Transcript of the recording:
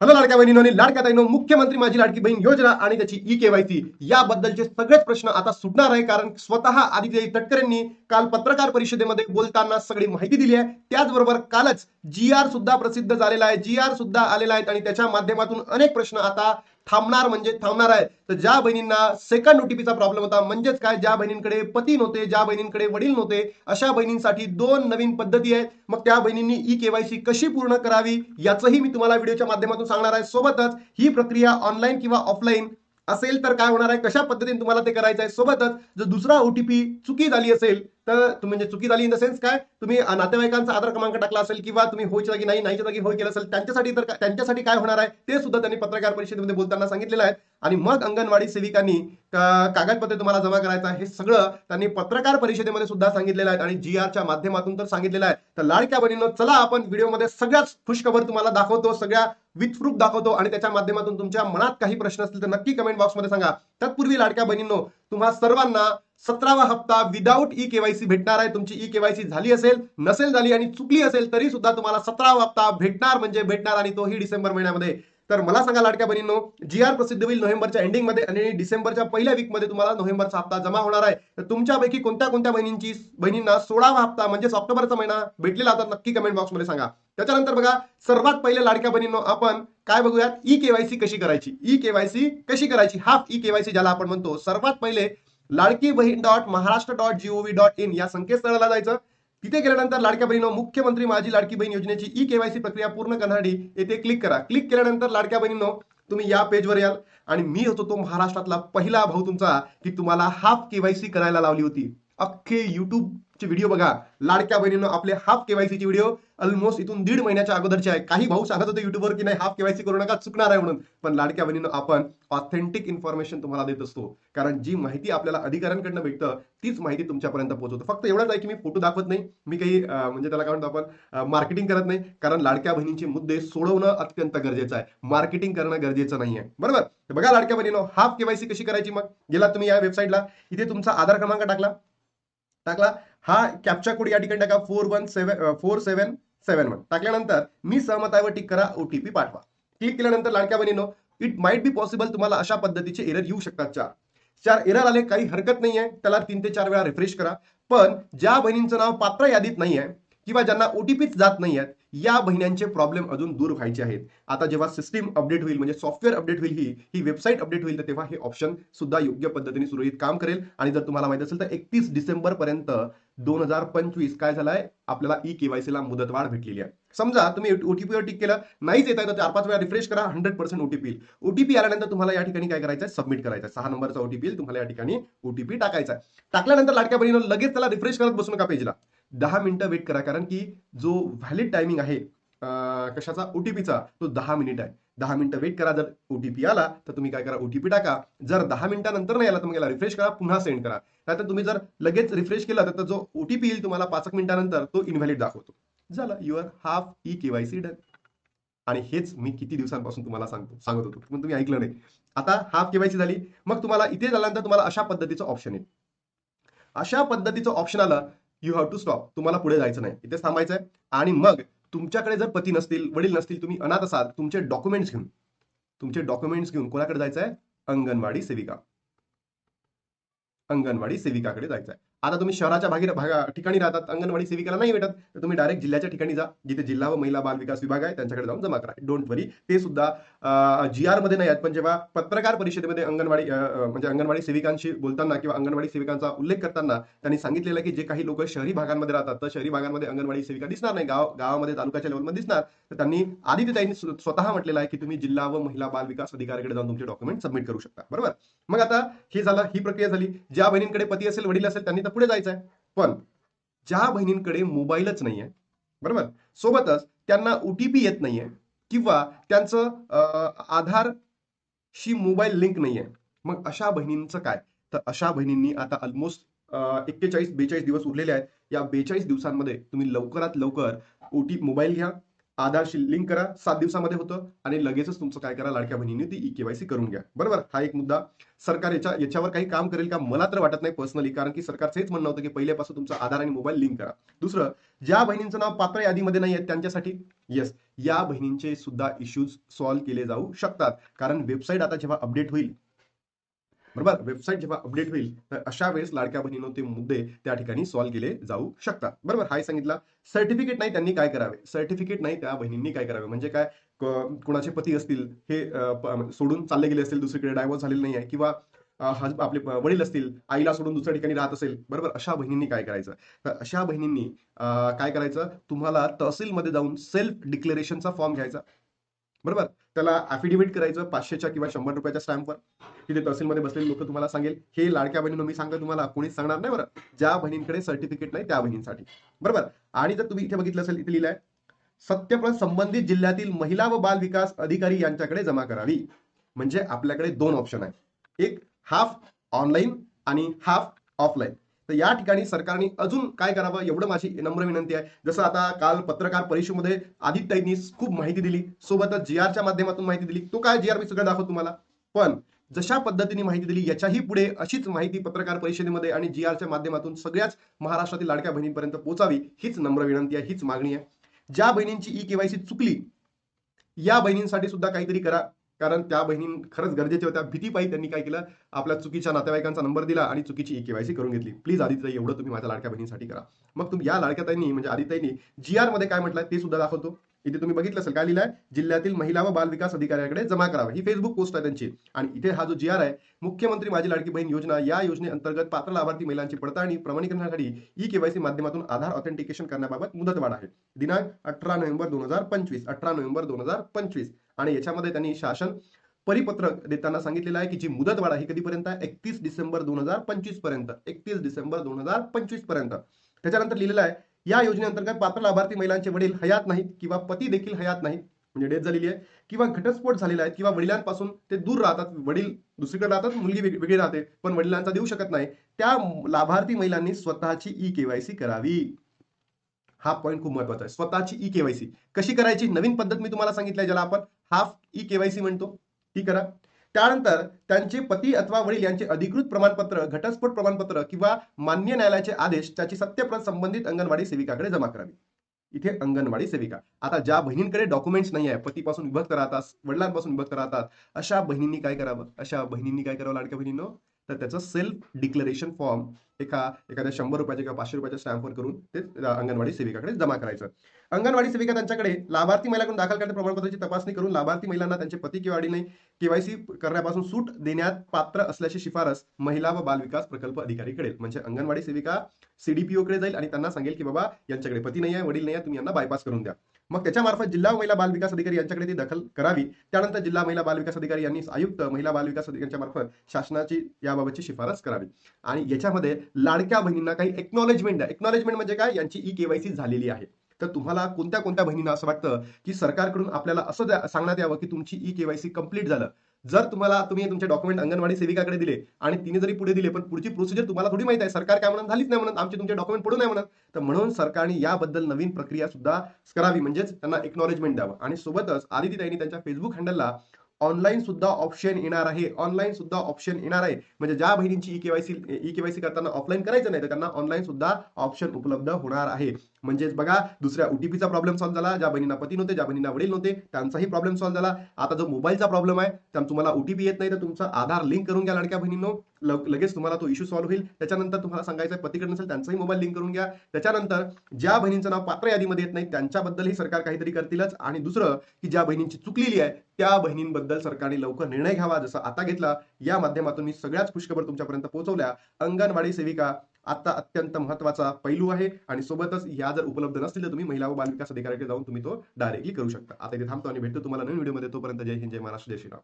Hello लाडक्या बहिणीनो आणि लाडक्या ताईनो मुख्यमंत्री माझी लाडकी बहीण योजना आणि त्याची ई केवायसी याबद्दलचे सगळेच प्रश्न आता सुटणार आहे कारण स्वतः आदित्य तटकरेंनी काल पत्रकार परिषदेमध्ये बोलताना सगळी माहिती दिली आहे. त्याचबरोबर कालच जी आर सुद्धा प्रसिद्ध झालेला आहे. जी आर सुद्धा आलेला आहे आणि त्याच्या माध्यमातून अनेक प्रश्न आता थांबणार म्हणजे थांबणार आहे. तर ज्या बहिणींना सेकंड ओटीपीचा प्रॉब्लेम होता म्हणजेच काय? ज्या बहिणींकडे पती नव्हते ज्या बहिणींकडे वडील नव्हते अशा बहिणींसाठी दोन नवीन पद्धती आहेत. मग त्या बहिणींनी ई केवायसी कशी पूर्ण करावी याचंही मी तुम्हाला व्हिडिओच्या माध्यमातून सांगणार आहे. सोबतच ही प्रक्रिया ऑनलाईन किंवा ऑफलाईन असेल तर काय होणार आहे? कशा पद्धतीने तुम्हाला ते करायचं आहे? सोबतच जर दुसरा ओटीपी चुकी झाली असेल तर तुम्ही म्हणजे चुकी झाली इन द सेन्स काय? तुम्ही नातेवाईकांचा आधार क्रमांक टाकला असेल किंवा तुम्ही होयच्या जागी नाही नाहीच्या जागी होय केलं असेल त्यांच्यासाठी तर त्यांच्यासाठी काय होणार आहे? ते सुद्धा त्यांनी पत्रकार परिषदेमध्ये बोलताना सांगितलेलं आहे. आणि मग अंगणवाडी सेविकांनी कागदपत्रे तुम्हाला जमा करायचं हे सगळं त्यांनी पत्रकार परिषदेमध्ये सुद्धा सांगितलेलं आहे. आणि जी आरच्या माध्यमातून तर सांगितलेलं आहे. तर लाडक्या बहिणीनं चला आपण व्हिडिओमध्ये सगळ्याच खुशखबर तुम्हाला दाखवतो सगळ्या विथ प्रूफ दाखवतो आणि त्याच्या माध्यमातून तुमच्या मनात काही प्रश्न असतील तर नक्की कमेंट बॉक्समध्ये सांगा. तत्पूर्वी लाडक्या बहिणींनो तुम्हा सर्वांना सतरावा हप्ता विदाऊट ई केवायसी भेटणार आहे. तुमची ई केवायसी झाली असेल नसेल झाली आणि चुकली असेल तरी सुद्धा तुम्हाला सतरावा हप्ता भेटणार म्हणजे भेटणार आणि तोही डिसेंबर महिन्यामध्ये. तर मला सांगा लाडक्या बहिणींनो जी आर प्रसिद्ध होईल नोव्हेंबरच्या एंडिंगमध्ये आणि डिसेंबरच्या पहिल्या वीकमध्ये तुम्हाला नोव्हेंबरचा हप्ता जमा होणार आहे. तर तुमच्यापैकी कोणत्या कोणत्या बहिणींची बहिणींना सोळावा हप्ता म्हणजे ऑक्टोबरचा महिना भेटलेला तर नक्की कमेंट बॉक्समध्ये सांगा. त्याच्यानंतर बघा सर्वात पहिले लाडक्या बहिणींनो आपण काय बघूयात? ई केवायसी कशी करायची? ई केवायसी कशी करायची? हाफ ई केवायसी ज्याला आपण म्हणतो. सर्वात पहिले Ladki Bahin dot Maharashtra dot G O V dot in या संकेतस्थळाला जायचं. तिथे गेल्यानंतर लाडक्या बहिणीनो मुख्यमंत्री माझी लाडकी बहीण योजनेची ई केवायसी प्रक्रिया पूर्ण करण्यासाठी येथे क्लिक करा. क्लिक केल्यानंतर लाडक्या बहिणीनो तुम्ही या पेजवर याल. आणि मी होतो तो महाराष्ट्रातला पहिला भाऊ तुमचा की तुम्हाला हाफ केवायसी करायला लावली होती. अख्खे युट्यूबचे व्हिडिओ बघा. लाडक्या बहिणीनं आपले हाफ केवायसीचे व्हिडिओ ऑलमोस्ट इथून दीड महिन्याच्या अगोदरचे आहे. काही भाऊ सांगत होते युट्यूबवर की नाही हाफ केवायसी करू नका चुकणार आहे म्हणून. पण लाडक्या बहिणीनं आपण ऑथेंटिक इन्फॉर्मेशन तुम्हाला देत असतो. कारण जी माहिती आपल्याला अधिकाऱ्यांकडनं भेटतं तीच माहिती तुमच्यापर्यंत पोहोचवतो. फक्त एवढंच आहे की मी फोटो दाखवत नाही मी काही म्हणजे त्याला काय म्हणतो आपण मार्केटिंग करत नाही. कारण लाडक्या बहिणींचे मुद्दे सोडवणं अत्यंत गरजेचं आहे. मार्केटिंग करणं गरजेचं नाही आहे बरोबर बघा लाडक्या बहिणीनं हाफ केवायसी कशी करायची मग? गेला तुम्ही या वेबसाईटला इथे तुमचा आधार क्रमांक टाकला. टाकला. हा कॅप्चा कोड या ठिकाणी टाका. Four one seven four seven seven one टाकल्यानंतर मी सहमत आहे टिक करा ओटीपी पाठवा. क्लिक केल्यानंतर लाडक्या बहिणीनो इट माइट बी पॉसिबल तुम्हाला अशा पद्धतीचे एरर येऊ शकतात चार चार एरर आले काही हरकत नाहीये. त्याला तीन ते चार वेळा रिफ्रेश करा. पण ज्या बहिणींचं नाव पात्र यादीत नाही आहे किंवा ज्यांना ओटीपीच जात नाही आहेत या बहिण्यांचे प्रॉब्लेम अजून दूर व्हायचे आहेत. आता जेव्हा सिस्टीम अपडेट होईल म्हणजे सॉफ्टवेअर अपडेट होईल ही ही वेबसाईट अपडेट होईल तर तेव्हा हे ऑप्शन सुद्धा योग्य पद्धतीने सुरळीत काम करेल. आणि जर तुम्हाला माहीत असेल तर एकतीस डिसेंबर पर्यंत दोन हजार पंचवीस काय झालंय? आपल्याला ई केवायसी ला मुदतवाढ भेटलेली आहे. समजा तुम्ही ओटीपीवर टिक केलं नाहीच येत आहे तर चार पाच वेळा रिफ्रेश करा हंड्रेड पर्सेंट ओटीपी ओटीपी आल्यानंतर तुम्हाला या ठिकाणी काय करायचं सबमिट करायचं सहा नंबरचा ओटीपी तुम्हाला या ठिकाणी ओटीपी टाकायचा टाकल्यानंतर लाडक्या बहिणीनं लगेच त्याला रिफ्रेश करत बसू नका पेजला दहा मिनिटं वेट करा. कारण की जो व्हॅलिड टायमिंग आहे कशाचा? ओ टी पीचा तो दहा मिनिट आहे. दहा मिनिटं वेट करा. जर ओटीपी आला तर तुम्ही काय करा? ओटीपी टाका. जर दहा मिनिटानंतर नाही आला तर मग याला रिफ्रेश करा. पुन्हा सेंड करा. नाहीतर तुम्ही जर लगेच रिफ्रेश केला तर जो ओ टी ओटीपी येईल तुम्हाला पाच एक मिनिटानंतर तो इनव्हॅलिड दाखवतो. झालं. Your half e KYC done आणि हेच मी किती दिवसांपासून तुम्हाला सांगतो सांगत होतो. पण तुम्ही ऐकलं नाही. आता हाफ केवायसी झाली. मग तुम्हाला इथे झाल्यानंतर तुम्हाला अशा पद्धतीचं ऑप्शन येईल. अशा पद्धतीचं ऑप्शन आलं यू हॅव टू स्टॉप तुम्हाला पुढे जायचं नाही. इथेच थांबायचं आहे आणि मग तुमच्याकडे जर पती नसतील वडील नसतील तुम्ही अनाथ असाल तुमचे डॉक्युमेंट्स घेऊन. तुमचे डॉक्युमेंट्स घेऊन कोणाकडे जायचं आहे अंगणवाडी सेविका. अंगणवाडी सेविकाकडे जायचं आहे आता तुम्ही शहराच्या भागी भागा ठिकाणी राहतात अंगणवाडी सेविकाला नाही भेटत तर तुम्ही डायरेक्ट जिल्ह्याच्या ठिकाणी जा. जिथे जिल्हा व महिला बाल विकास विभाग आहे त्यांच्याकडे जाऊन जमा करा. डोंट वरी ते सुद्धा जी आरमध्ये नाही आहेत पण जेव्हा पत्रकार परिषदेमध्ये अंगणवाडी म्हणजे अंगणवाडी सेविकांशी बोलताना किंवा अंगणवाडी सेविकांचा उल्लेख करताना त्यांनी सांगितलेलं की जे काही लोक शहरी भागांमध्ये राहतात तर शहरी भागांमध्ये अंगणवाडी सेविका दिसणार नाही. गाव गावामध्ये तालुक्याच्या लेवलमध्ये दिसणार. तर त्यांनी आधी त्यांनी स्वतः म्हटलेलं आहे की तुम्ही जिल्हा व महिला बाल विकास अधिकाऱ्याकडे जाऊन तुमचे डॉक्युमेंट सबमिट करू शकता. बरोबर? मग आता हे झालं ही प्रक्रिया झाली. ज्या बहिणींकडे पती असेल वडील असेल त्यांनी तर पुढे जायचं आहे पण ज्या बहिणींकडे मोबाईलच नाहीये बरोबर? सोबतच त्यांना ओटीपी येत नाहीये किंवा त्यांचं अं, आधारशी मोबाईल लिंक नाहीये. मग अशा बहिणींचं काय? तर अशा बहिणींनी आता ऑलमोस्ट एक्केचाळीस बेचाळीस दिवस उरलेले आहेत. या बेचाळीस दिवसांमध्ये तुम्ही लवकरात लवकर ओटी मोबाईल घ्या. आधारशी लिंक करा सात दिवसामध्ये होतं आणि लगेचच तुमचं काय करा लाडक्या बहिणीने ती ई केवायसी करून घ्या. बरोबर? हा एक मुद्दा. सरकार याच्या याच्यावर काही काम करेल का? मला तर वाटत नाही पर्सनली कारण की सरकारचं हेच म्हणणं होतं की पहिल्यापासून तुमचा आधार आणि मोबाईल लिंक करा. दुसरं ज्या बहिणींचं नाव पात्र यादीमध्ये नाही आहेत त्यांच्यासाठी येस या बहिणींचे सुद्धा इश्यूज सॉल्व्ह केले जाऊ शकतात. कारण वेबसाईट आता जेव्हा अपडेट होईल बरोबर? वेबसाईट जेव्हा अपडेट होईल तर अशा वेळेस लाडक्या बहिणीनं ते मुद्दे त्या ठिकाणी सॉल्व्ह केले जाऊ शकतात. बरोबर? हाय सांगितलं. सर्टिफिकेट नाही त्यांनी काय करावे? सर्टिफिकेट नाही त्या बहिणींनी काय करावे? म्हणजे काय कोणाचे पती असतील हे सोडून चालले गेले असतील दुसरीकडे डायव्हर्स झालेले नाही आहे किंवा आपले वडील असतील आईला सोडून दुसऱ्या ठिकाणी राहत असेल बरोबर? अशा बहिणींनी काय करायचं? तर अशा बहिणींनी काय करायचं? तुम्हाला तहसीलमध्ये जाऊन सेल्फ डिक्लेरेशनचा फॉर्म घ्यायचा. बरोबर? त्याला अफिडेव्हिट करायचं पाचशेच्या किंवा शंभर रुपयाच्या स्टॅम्पवर तिथे तहसीलमध्ये बसलेले लोक तुम्हाला सांगेल. हे लाडक्या बहिणीनं मी सांगतो तुम्हाला कोणीच सांगणार नाही बरं. ज्या बहिणींकडे सर्टिफिकेट नाही त्या बहिणींसाठी. बरोबर? आणि जर तुम्ही इथे बघितलं असेल इथे लिहिलंय सत्यप्रत संबंधित जिल्ह्यातील महिला व बाल विकास अधिकारी यांच्याकडे जमा करावी. म्हणजे आपल्याकडे दोन ऑप्शन आहे एक हाफ ऑनलाईन आणि हाफ ऑफलाईन तर या ठिकाणी सरकारने अजून काय करावं एवढं माझी नम्र विनंती आहे. जसं आता काल पत्रकार परिषदेमध्ये आदित्यनी खूप माहिती दिली. सोबतच जी आरच्या माध्यमातून माहिती दिली. तो काय जी आर मी सगळं दाखवतो तुम्हाला. पण जशा पद्धतीने माहिती दिली याच्याही पुढे अशीच माहिती पत्रकार परिषदेमध्ये आणि जी आरच्या माध्यमातून सगळ्याच महाराष्ट्रातील लाडक्या बहिणींपर्यंत पोहोचावी हीच नम्र विनंती आहे हीच मागणी आहे. ज्या बहिणींची ई केवायसी चुकली या बहिणींसाठी सुद्धा काहीतरी करा. कारण त्या बहिणी खरंच गरजेच्या होत्या. भीतीपायी त्यांनी काय केलं? आपल्या चुकीच्या नातेवाईकांचा नंबर दिला आणि चुकीची ई केवायसी करून घेतली. प्लीज आदित्य एवढं तुम्ही माझ्या लाडक्या बहिणीसाठी करा. मग तुम्ही या लाडक्या ताईंनी म्हणजे आदित्यनी जी आरमध्ये काय म्हटलंय ते सुद्धा दाखवतो. इथे तुम्ही बघितलं असेल काय लिहिलंय जिल्ह्यातील महिला व बाल विकास अधिकाऱ्याकडे जमा करावे. ही फेसबुक पोस्ट आहे त्यांची. आणि इथे हा जो जी आर आहे मुख्यमंत्री माझी लाडकी बहीण योजना या योजनेअंतर्गत पात्र लाभार्थी महिलांची पडताळणी प्रमाणीकरणासाठी ई केवायसी माध्यमातून आधार ऑथेंटिकेशन करण्याबाबत मुदतवाढ आहे. दिनांक अठरा नोव्हेंबर दोन हजार पंचवीस अठरा नोव्हेंबर दोन हजार पंचवीस. आणि याच्यामध्ये त्यांनी शासन परिपत्रक देताना सांगितलेलं आहे की जी मुदतवाढ आहे ही कधीपर्यंत आहे? एकतीस डिसेंबर दोन हजार पंचवीसपर्यंत. एकतीस डिसेंबर दोन हजार पंचवीसपर्यंत. त्याच्यानंतर लिहिलेलं आहे या योजनेअंतर्गत पात्र लाभार्थी महिलांचे वडील हयात नाहीत किंवा पती देखील हयात नाहीत म्हणजे डेथ झालेली आहे किंवा घटस्फोट झालेला आहे किंवा वडिलांपासून ते दूर राहतात वडील दुसरीकडे राहतात मुलगी वेगळी राहते पण वडिलांचा देऊ शकत नाही त्या लाभार्थी महिलांनी स्वतःची ई केवायसी करावी. हा पॉईंट खूप महत्त्वाचा आहे. स्वतःची ई केवायसी कशी करायची? नवीन पद्धत मी तुम्हाला सांगितलंय ज्याला आपण हाफ ई केवायसी म्हणतो. ती करा. त्यानंतर त्यांचे पती अथवा वडील यांचे अधिकृत प्रमाणपत्र घटस्फोट प्रमाणपत्र किंवा मान्य न्यायालयाचे आदेश त्याची सत्यप्रत संबंधित अंगणवाडी सेविकाकडे जमा करावी. इथे अंगणवाडी सेविका. आता ज्या बहिणींकडे डॉक्युमेंट्स नाही आहे पतीपासून विभक्त राहतात वडिलांपासून विभक्त राहतात अशा बहिणींनी काय करावं? अशा बहिणींनी काय करावं लाडक्या बहिणींनो? तर त्याचं सेल्फ डिक्लेरेशन फॉर्म एका एखाद्या शंभर रुपयाच्या किंवा पाचशे रुपयाच्या स्टॅम्पवर करून ते अंगणवाडी सेविकाकडे जमा करायचं. अंगणवाडी सेविका त्यांच्याकडे लाभार्थी महिलाकडून दाखल करण्याच्या प्रमाणपत्राची तपासणी करून लाभार्थी महिलांना त्यांचे पती किंवा वडिलांनी केवायसी करण्यापासून सूट देण्यात पात्र असल्याची शिफारस महिला व बाल विकास प्रकल्प अधिकारी करेल म्हणजे अंगणवाडी सेविका सीडीपीओ कडे जाईल आणि त्यांना सांगेल की बाबा यांच्याकडे पती नाही आहे वडील नाही आहे तुम्ही यांना बायपास करून द्या. मग त्याच्यामार्फत जिल्हा महिला बाल विकास अधिकारी यांच्याकडे ती दखल करावी. त्यानंतर जिल्हा महिला बाल विकास अधिकारी यांनी आयुक्त महिला बाल विकास अधिकाऱ्यांच्या मार्फत शासनाची याबाबतची शिफारस करावी. आणि याच्यामध्ये लाडक्या बहिणींना काही एक्नॉलेजमेंट आहे एक्नॉलेजमेंट म्हणजे काय? यांची ई केवायसी झालेली आहे. तर तुम्हाला कोणत्या कोणत्या बहिणींना असं वाटतं की सरकारकडून आपल्याला असं सांगण्यात यावं की तुमची ई केवायसी कंप्लीट झालं? जर तुम्हाला तुम्ही तुमचे डॉक्युमेंट अंगणवाडी सेविकाकडे दिले आणि तिने जरी पुढे दिले पण पुढची प्रोसिजर तुम्हाला थोडी माहिती आहे सरकार काय म्हणत झालीच नाही म्हणत आमचे तुमचे डॉक्युमेंट पुढे नाही म्हणत तर म्हणून सरकारने याबद्दल नवीन प्रक्रिया सुद्धा करावी म्हणजेच त्यांना एक्नॉलेजमेंट द्यावं. आणि सोबतच आदिती ताईंनी त्यांच्या फेसबुक हँडलला ऑनलाईन सुद्धा ऑप्शन येणार आहे ऑनलाईन सुद्धा ऑप्शन येणार आहे. म्हणजे ज्या बहिणींची ई केवायसी ई केवायसी करताना ऑफलाईन करायचं नाही तर त्यांना ऑनलाईन सुद्धा ऑप्शन उपलब्ध होणार आहे. म्हणजेच बघा दुसऱ्या ओटीपीचा प्रॉब्लेम सॉल्व्ह झाला ज्या बहिणींना पती नव्हते ज्या बहिणींना वडील नव्हते त्यांचाही प्रॉब्लेम सॉल्व्ह झाला. आता जो मोबाईलचा प्रॉब्लेम आहे त्यामुळे तुम्हाला ओटीपी येत नाही तर तुमचा आधार लिंक करून घ्या लडक्या बहिणींनो. लगेच तुम्हाला तो इश्यू सॉल्व्ह होईल. त्याच्यानंतर तुम्हाला सांगायचं पतीकडे नसेल त्यांचाही मोबाईल लिंक करून घ्या. त्याच्यानंतर ज्या बहिणींचं नाव पात्र यादीमध्ये येत नाही त्यांच्याबद्दलही सरकार काहीतरी करतीलच. आणि दुसरं की ज्या बहिणींची चुकलेली आहे त्या बहिणींबद्दल सरकारने लवकर निर्णय घ्यावा जसं आता घेतला. या माध्यमातून मी सगळ्याच खुशखबर तुमच्यापर्यंत पोहोचवल्या. अंगणवाडी सेविका आता अत्यंत महत्त्वाचा पैलू आहे. आणि सोबतच या जर उपलब्ध नसतील तर तुम्ही महिला व बाल विकास अधिकाऱ्याकडे जाऊन तुम्ही तो डायरेक्टली करू शकता. आता इथे थांबतो आणि भेटतो तुम्हाला नवीन व्हिडिओमध्ये तोपर्यंत जय हिंद जय महाराष्ट्र जय श्रीराम.